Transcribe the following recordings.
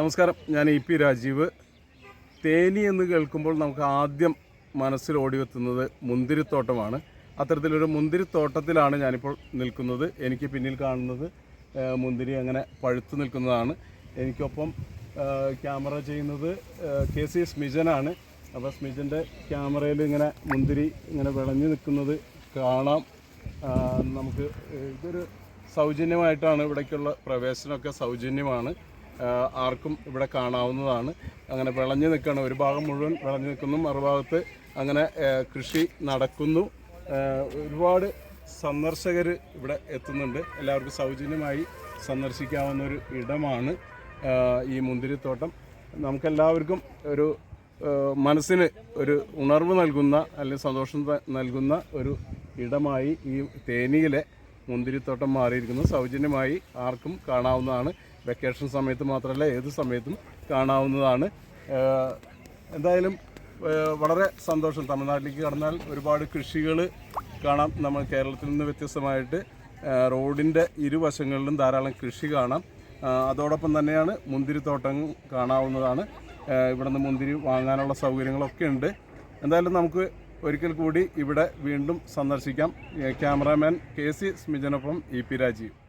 നമസ്കാരം. ഞാൻ E P Rajeev. Theni എന്ന് കേൾക്കുമ്പോൾ നമുക്ക് ആദ്യം മനസ്സിൽ ഓടിയെത്തുന്നത് മുന്തിരിത്തോട്ടമാണ്. അത്തരത്തിലൊരു മുന്തിരിത്തോട്ടത്തിലാണ് ഞാനിപ്പോൾ നിൽക്കുന്നത്. എനിക്ക് പിന്നിൽ കാണുന്നത് മുന്തിരി അങ്ങനെ പഴുത്തു നിൽക്കുന്നതാണ്. എനിക്കൊപ്പം ക്യാമറ ചെയ്യുന്നത് കെ സി സ്മിജനാണ്. അപ്പോൾ സ്മിജന്റെ ക്യാമറയിൽ ഇങ്ങനെ മുന്തിരി ഇങ്ങനെ വിളഞ്ഞു നിൽക്കുന്നത് കാണാം. നമുക്ക് ഇതൊരു സൗജന്യമായിട്ടാണ് ഇവിടേക്കുള്ള പ്രവേശനമൊക്കെ സൗജന്യമാണ്. ആർക്കും ഇവിടെ കാണാവുന്നതാണ്. അങ്ങനെ വിളഞ്ഞു നിൽക്കണം ഒരു ഭാഗം മുഴുവൻ വിളഞ്ഞു നിൽക്കുന്നു. മറുഭാഗത്ത് അങ്ങനെ കൃഷി നടക്കുന്നു. ഒരുപാട് സന്ദർശകർ ഇവിടെ എത്തുന്നുണ്ട്. എല്ലാവർക്കും സൗജന്യമായി സന്ദർശിക്കാവുന്ന ഒരു ഇടമാണ് ഈ മുന്തിരിത്തോട്ടം. നമുക്കെല്ലാവർക്കും ഒരു മനസ്സിന് ഒരു ഉണർവ് നൽകുന്ന അല്ലെങ്കിൽ സന്തോഷം നൽകുന്ന ഒരു ഇടമായി ഈ തേനിയിലെ മുന്തിരിത്തോട്ടം മാറിയിരിക്കുന്നു. സൗജന്യമായി ആർക്കും കാണാവുന്നതാണ്. വെക്കേഷൻ സമയത്ത് മാത്രമല്ല ഏത് സമയത്തും കാണാവുന്നതാണ്. എന്തായാലും വളരെ സന്തോഷം. തമിഴ്നാട്ടിലേക്ക് കടന്നാൽ ഒരുപാട് കൃഷികൾ കാണാം. നമ്മൾ കേരളത്തിൽ നിന്ന് വ്യത്യസ്തമായിട്ട് റോഡിന്റെ ഇരുവശങ്ങളിലും ധാരാളം കൃഷി കാണാം. അതോടൊപ്പം തന്നെയാണ് മുന്തിരിത്തോട്ടം കാണാവുന്നതാണ്. ഇവിടുന്ന് മുന്തിരി വാങ്ങാനുള്ള സൗകര്യങ്ങളൊക്കെ ഉണ്ട്. എന്തായാലും നമുക്ക് ഒരിക്കൽ കൂടി ഇവിടെ വീണ്ടും സന്ദർശിക്കാം. ക്യാമറാമാൻ കെ സി സ്മിജനൊപ്പം ഇ പി രാജീവ്.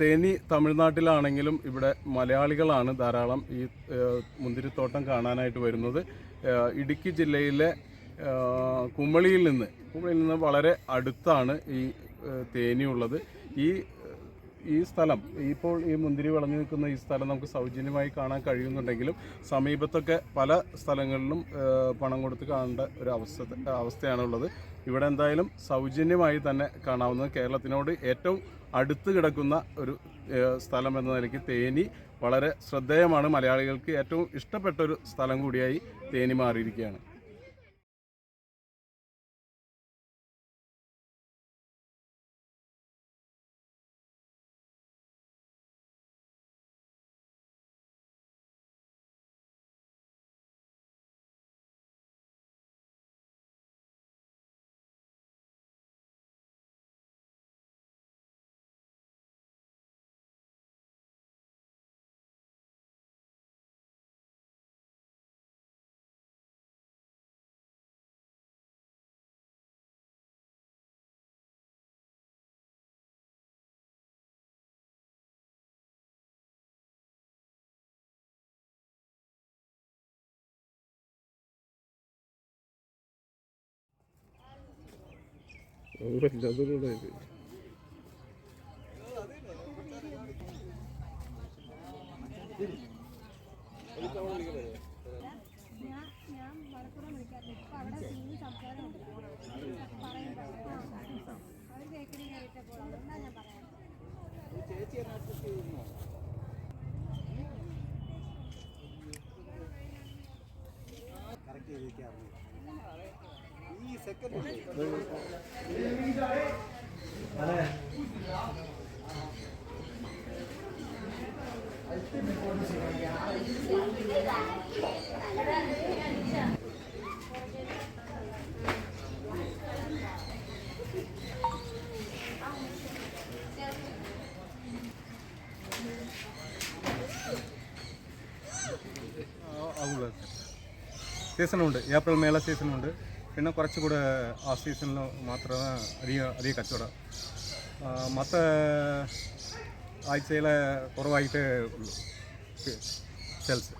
തേനി തമിഴ്നാട്ടിലാണെങ്കിലും ഇവിടെ മലയാളികളാണ് ധാരാളം ഈ മുന്തിരിത്തോട്ടം കാണാനായിട്ട് വരുന്നത്. ഇടുക്കി ജില്ലയിലെ കുമളിയിൽ നിന്ന് കുമളിയിൽ നിന്ന് വളരെ അടുത്താണ് ഈ തേനി ഉള്ളത്. ഈ ഈ സ്ഥലം ഇപ്പോൾ ഈ മുന്തിരി വളഞ്ഞു നിൽക്കുന്ന ഈ സ്ഥലം നമുക്ക് സൗജന്യമായി കാണാൻ കഴിയുന്നുണ്ടെങ്കിലും സമീപത്തൊക്കെ പല സ്ഥലങ്ങളിലും പണം കൊടുത്ത് കാണേണ്ട ഒരു അവസ്ഥ അവസ്ഥയാണുള്ളത്. ഇവിടെ എന്തായാലും സൗജന്യമായി തന്നെ കാണാവുന്നത്. കേരളത്തിനോട് ഏറ്റവും അടുത്ത് കിടക്കുന്ന ഒരു സ്ഥലം എന്ന നിലയ്ക്ക് തേനി വളരെ ശ്രദ്ധേയമാണ്. മലയാളികൾക്ക് ഏറ്റവും ഇഷ്ടപ്പെട്ട ഒരു സ്ഥലം കൂടിയായി തേനി മാറിയിരിക്കുകയാണ്. ഞാൻ ഞാൻ മലപ്പുറം വിളിക്കാറുണ്ട് സീസണുണ്ട് ഏപ്രിൽ മേള സീസണുണ്ട് പിന്നെ കുറച്ചുകൂടെ ആ സീസണിൽ മാത്രമേ അധിക അധിക കച്ചവടം മൊത്ത ആഴ്ചയിൽ കുറവായിട്ടേ ഉള്ളൂ സെൽസ്